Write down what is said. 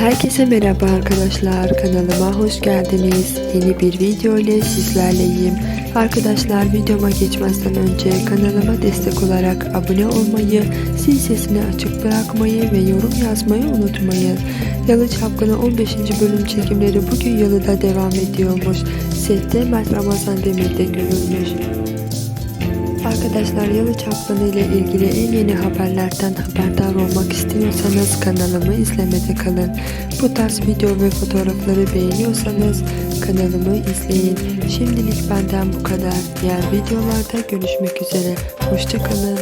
Herkese merhaba arkadaşlar kanalıma hoş geldiniz. Yeni bir video ile sizlerleyim. Arkadaşlar videoma geçmezden önce kanalıma destek olarak abone olmayı, zil sesini açık bırakmayı ve yorum yazmayı unutmayın. Yalı Çapkını 15. bölüm çekimleri bugün yalıda devam ediyormuş. Sette Mert Ramazan Demir'de görülmüş. Arkadaşlar Yalı Çapkını ile ilgili en yeni haberlerden haberdar olmak istiyorsanız kanalımı izlemede kalın. Bu tarz video ve fotoğrafları beğeniyorsanız kanalımı izleyin. Şimdilik benden bu kadar. Diğer videolarda görüşmek üzere. Hoşçakalın.